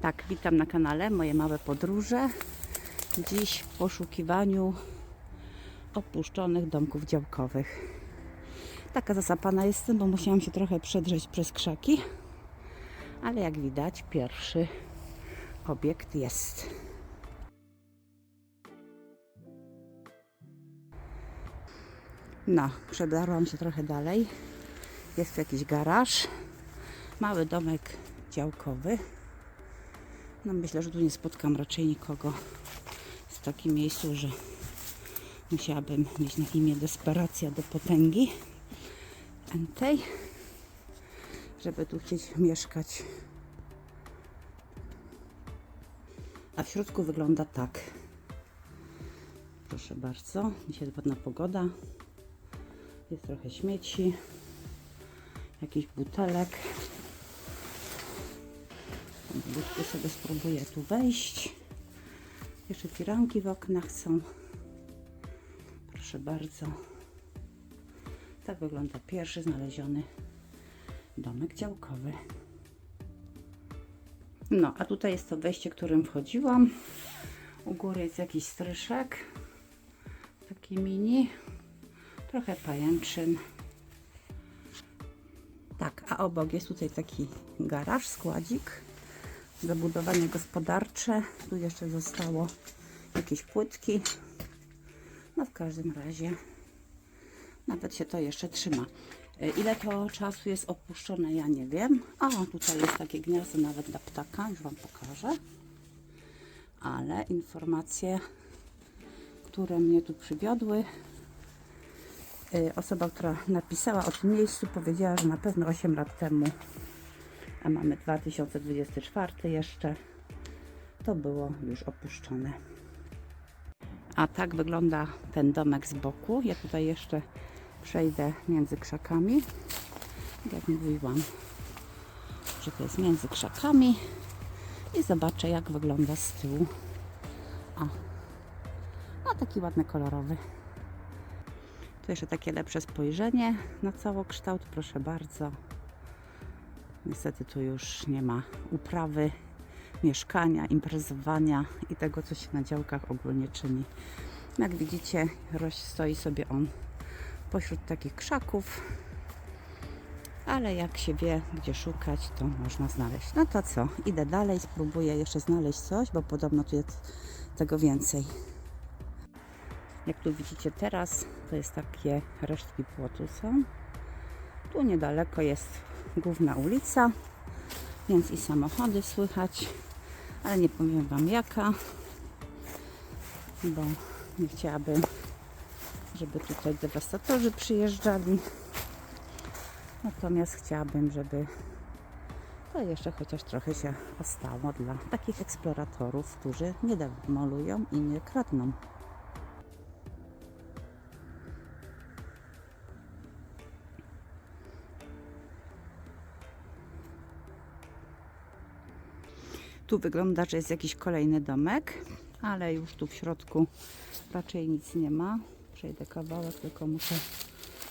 Tak, witam na kanale Moje Małe Podróże. Dziś w poszukiwaniu opuszczonych domków działkowych. Taka zasapana jestem, bo musiałam się trochę przedrzeć przez krzaki. Ale jak widać, pierwszy obiekt jest. No, przedarłam się trochę dalej. Jest tu jakiś garaż. Mały domek działkowy. No myślę, że tu nie spotkam raczej nikogo w takim miejscu, że musiałabym mieć na imię desperacja do potęgi tej, żeby tu chcieć mieszkać. A w środku wygląda tak. Proszę bardzo, dzisiaj ładna pogoda. Jest trochę śmieci, jakiś butelek. Budki sobie spróbuję tu wejść. Jeszcze firanki w oknach są. Proszę bardzo. Tak wygląda pierwszy znaleziony domek działkowy. No, a tutaj jest to wejście, którym wchodziłam. U góry jest jakiś stryszek. Taki mini. Trochę pajęczyn. Tak, a obok jest tutaj taki garaż, składzik. Zabudowanie gospodarcze. Tu jeszcze zostało jakieś płytki. No w każdym razie nawet się to jeszcze trzyma. E, Ile to czasu jest opuszczone, ja nie wiem. O, tutaj jest takie gniazdo nawet dla ptaka, już Wam pokażę. Ale informacje, które mnie tu przywiodły, e, osoba, która napisała o tym miejscu, powiedziała, że na pewno 8 lat temu, a mamy 2024 jeszcze, to było już opuszczone. A tak wygląda ten domek z boku. Ja tutaj jeszcze przejdę między krzakami. Jak mówiłam, że to jest między krzakami i zobaczę jak wygląda z tyłu. O, no taki ładny kolorowy. Tu jeszcze takie lepsze spojrzenie na całokształt, proszę bardzo. Niestety tu już nie ma uprawy, mieszkania, imprezowania i tego, co się na działkach ogólnie czyni. Jak widzicie, roś stoi sobie on pośród takich krzaków, ale jak się wie, gdzie szukać, to można znaleźć. No to co, idę dalej, spróbuję jeszcze znaleźć coś, bo podobno tu jest tego więcej. Jak tu widzicie teraz, to jest takie resztki płotu są. Tu niedaleko jest główna ulica, więc i samochody słychać, ale nie powiem Wam jaka, bo nie chciałabym żeby tutaj dewastatorzy przyjeżdżali. Natomiast chciałabym, żeby to jeszcze chociaż trochę się ostało dla takich eksploratorów, którzy nie demolują i nie kradną. Tu wygląda, że jest jakiś kolejny domek, ale już tu w środku raczej nic nie ma. Przejdę kawałek, tylko muszę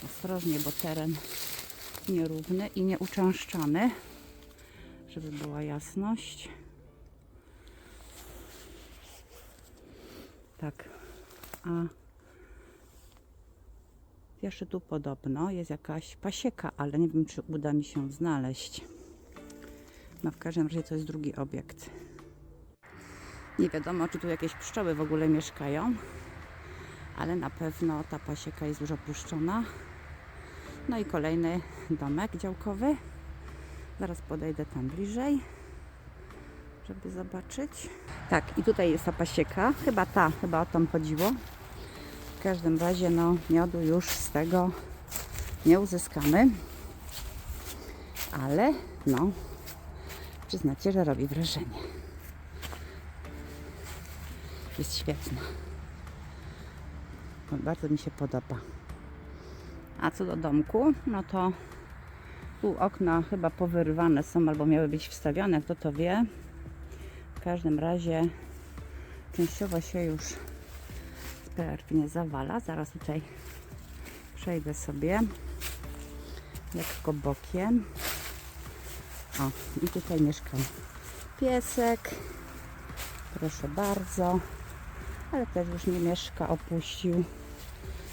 ostrożnie, bo teren nierówny i nieuczęszczany, żeby była jasność. Tak, a jeszcze tu podobno jest jakaś pasieka, ale nie wiem, czy uda mi się znaleźć. No w każdym razie to jest drugi obiekt. Nie wiadomo, czy tu jakieś pszczoły w ogóle mieszkają ale na pewno ta pasieka jest już opuszczona. No i kolejny domek działkowy. Zaraz podejdę tam bliżej, żeby zobaczyć. Tak, i tutaj jest ta pasieka. Chyba ta, chyba o tam chodziło. W każdym razie, no, miodu już z tego nie uzyskamy. Ale, no, przyznacie, że robi wrażenie. Jest świetna. Bardzo mi się podoba. A co do domku, no to tu okna chyba powyrywane są albo miały być wstawione, kto to wie. W każdym razie częściowo się już pewnie zawala. Zaraz tutaj przejdę sobie lekko bokiem. O, i tutaj mieszkam piesek. Proszę bardzo. Ale też już nie mieszka, opuścił.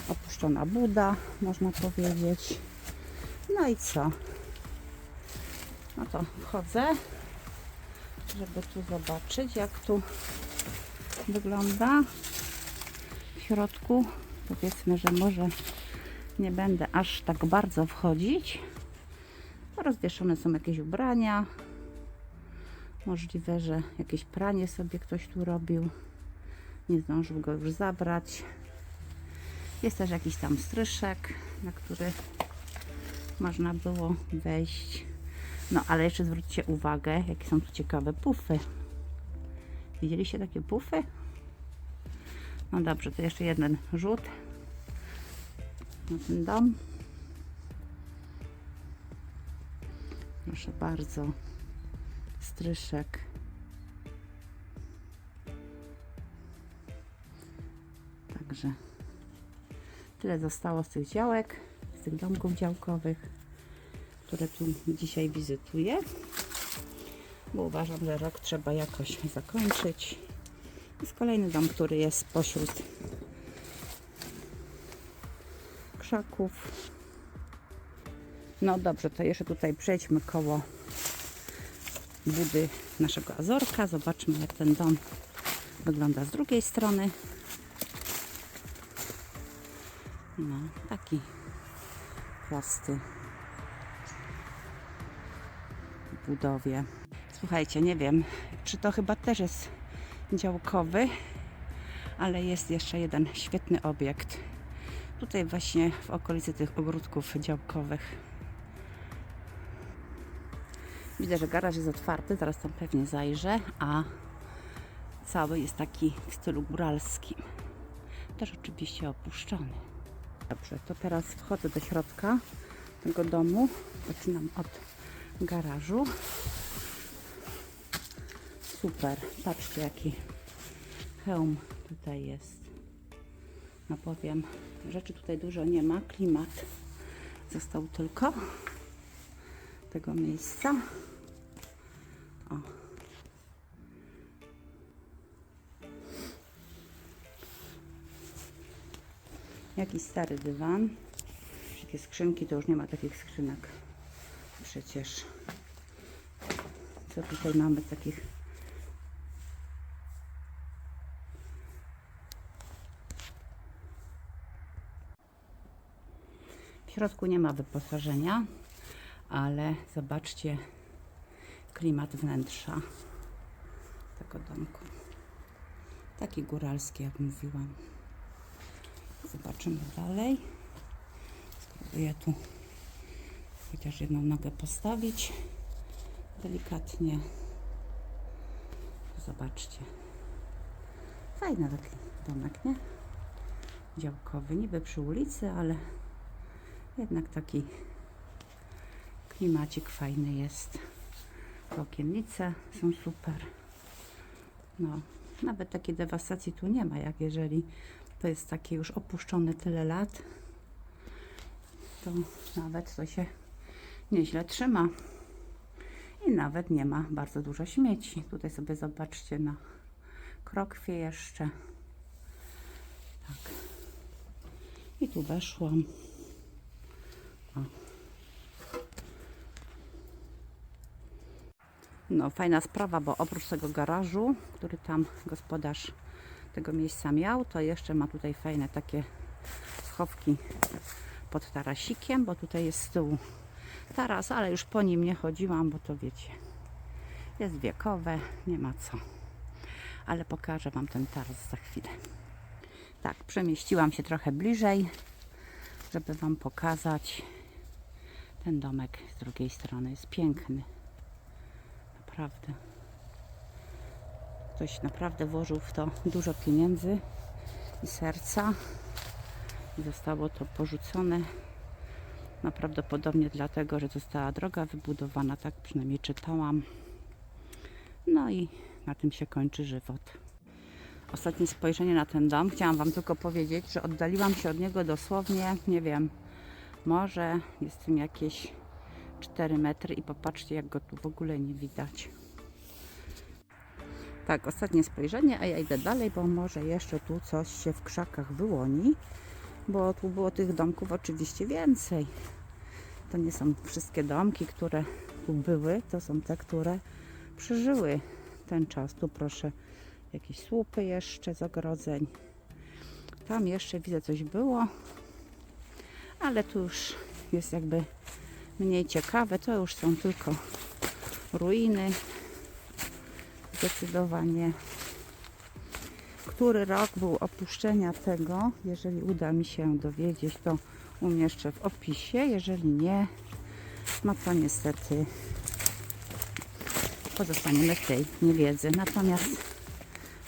Opuszczona Buda, można powiedzieć. No i co? No to wchodzę, żeby tu zobaczyć, jak tu wygląda w środku. Powiedzmy, że może nie będę aż tak bardzo wchodzić. Rozwieszone są jakieś ubrania. Możliwe, że jakieś pranie sobie ktoś tu robił. Nie zdążył go już zabrać. Jest też jakiś tam stryszek, na który można było wejść. No ale jeszcze zwróćcie uwagę, jakie są tu ciekawe pufy. Widzieliście takie pufy? No dobrze, to jeszcze jeden rzut na ten dom. Proszę bardzo, stryszek. Także tyle zostało z tych działek, z tych domków działkowych, które tu dzisiaj wizytuję. Bo uważam, że rok trzeba jakoś zakończyć. Jest kolejny dom, który jest pośród krzaków. No dobrze, to jeszcze tutaj przejdźmy koło budy naszego Azorka. Zobaczmy, jak ten dom wygląda z drugiej strony. No, taki prosty w budowie. Słuchajcie, nie wiem, czy to chyba też jest działkowy, ale jest jeszcze jeden świetny obiekt. Tutaj właśnie w okolicy tych ogródków działkowych. Widzę, że garaż jest otwarty, zaraz tam pewnie zajrzę, a cały jest taki w stylu góralskim. Też oczywiście opuszczony. Dobrze, to teraz wchodzę do środka tego domu. Zaczynam od garażu. Super, patrzcie jaki hełm tutaj jest. No powiem, rzeczy tutaj dużo nie ma. Klimat został tylko tego miejsca. Jakiś stary dywan. Takie skrzynki, to już nie ma takich skrzynek. Przecież. Co tutaj mamy takich W środku nie ma wyposażenia, ale zobaczcie klimat wnętrza tego domku. Taki góralski, jak mówiłam. Zobaczymy dalej. Spróbuję tu chociaż jedną nogę postawić delikatnie. Zobaczcie. Fajny taki domek, nie? Działkowy, niby przy ulicy, ale jednak taki klimacik fajny jest. Okiennice są super. No, nawet takiej dewastacji tu nie ma, jak jeżeli to jest takie już opuszczone tyle lat, to nawet to się nieźle trzyma. I nawet nie ma bardzo dużo śmieci. Tutaj sobie zobaczcie na krokwie jeszcze. Tak. I tu weszłam. O. No, fajna sprawa, bo oprócz tego garażu, który tam gospodarz tego miejsca miał, to jeszcze ma tutaj fajne takie schowki pod tarasikiem, bo tutaj jest z tyłu taras, ale już po nim nie chodziłam, bo to wiecie, jest wiekowe, nie ma co. Ale pokażę Wam ten taras za chwilę. Tak, przemieściłam się trochę bliżej, żeby Wam pokazać. Ten domek z drugiej strony jest piękny. Naprawdę. Ktoś naprawdę włożył w to dużo pieniędzy i serca. I zostało to porzucone. No prawdopodobnie dlatego, że została droga wybudowana, tak przynajmniej czytałam. No i na tym się kończy żywot. Ostatnie spojrzenie na ten dom. Chciałam Wam tylko powiedzieć, że oddaliłam się od niego dosłownie, nie wiem, może jest tym jakieś 4 metry i popatrzcie, jak go tu w ogóle nie widać. Tak, ostatnie spojrzenie, a ja idę dalej, bo może jeszcze tu coś się w krzakach wyłoni, bo tu było tych domków oczywiście więcej. To nie są wszystkie domki, które tu były, to są te, które przeżyły ten czas. Tu proszę jakieś słupy jeszcze z ogrodzeń. Tam jeszcze widzę coś było, ale tu już jest jakby mniej ciekawe. To już są tylko ruiny. Zdecydowanie. Który rok był opuszczenia tego? Jeżeli uda mi się dowiedzieć, to umieszczę w opisie. Jeżeli nie, no to niestety pozostaniemy w tej niewiedzy. Natomiast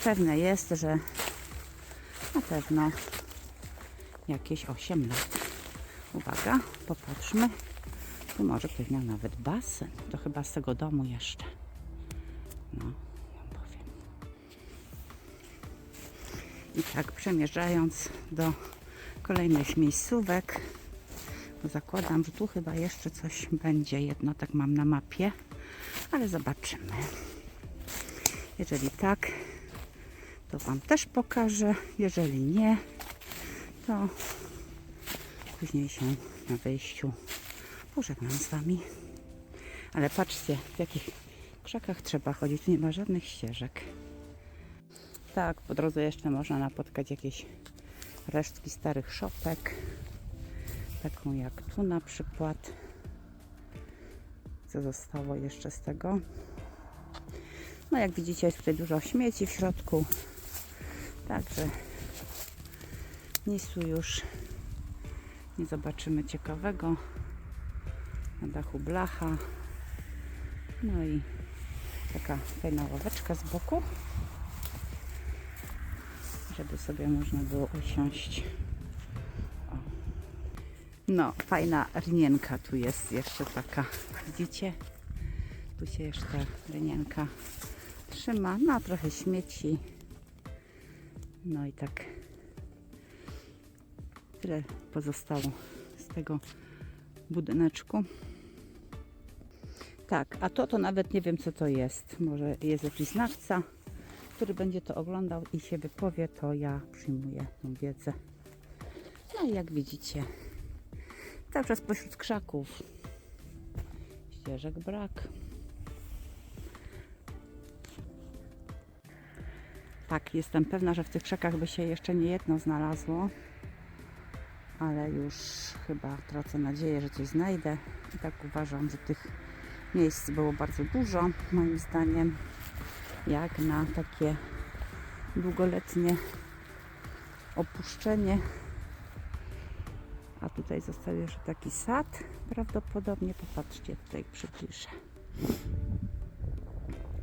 pewne jest, że na pewno jakieś 8 lat. Uwaga, popatrzmy. Tu może ktoś miał nawet basen. To chyba z tego domu jeszcze. No, I tak przemierzając do kolejnych miejscówek, zakładam, że tu chyba jeszcze coś będzie. Jedno tak mam na mapie, ale zobaczymy. Jeżeli tak, to Wam też pokażę. Jeżeli nie, to później się na wejściu pożegnam z Wami. Ale patrzcie, w jakich krzakach trzeba chodzić. Tu nie ma żadnych ścieżek. Tak, po drodze jeszcze można napotkać jakieś resztki starych szopek. Taką jak tu na przykład. Co zostało jeszcze z tego? No jak widzicie jest tutaj dużo śmieci w środku. Także nic tu już nie zobaczymy ciekawego. Na dachu blacha. No i taka fajna ławeczka z boku, żeby sobie można było usiąść. O. No, fajna rynienka tu jest jeszcze taka. Widzicie? Tu się jeszcze rynienka trzyma. No, trochę śmieci. No i tak tyle pozostało z tego budyneczku. Tak, a to to nawet nie wiem co to jest. Może jest jakiś znawca, który będzie to oglądał i się wypowie, to ja przyjmuję tą wiedzę. No i jak widzicie, cały czas pośród krzaków. Ścieżek brak. Tak, jestem pewna, że w tych krzakach by się jeszcze nie jedno znalazło. Ale już chyba tracę nadzieję, że coś znajdę. I tak uważam, że tych miejsc było bardzo dużo, moim zdaniem, jak na takie długoletnie opuszczenie. A tutaj został jeszcze taki sad. Prawdopodobnie, popatrzcie, tutaj przybliżę.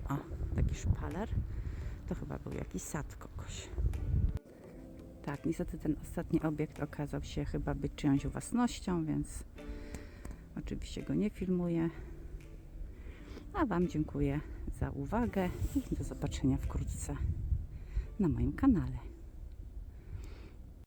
O, taki szpaler. To chyba był jakiś sad kogoś. Tak, niestety ten ostatni obiekt okazał się chyba być czyjąś własnością, więc oczywiście go nie filmuję. A Wam dziękuję za uwagę i do zobaczenia wkrótce na moim kanale.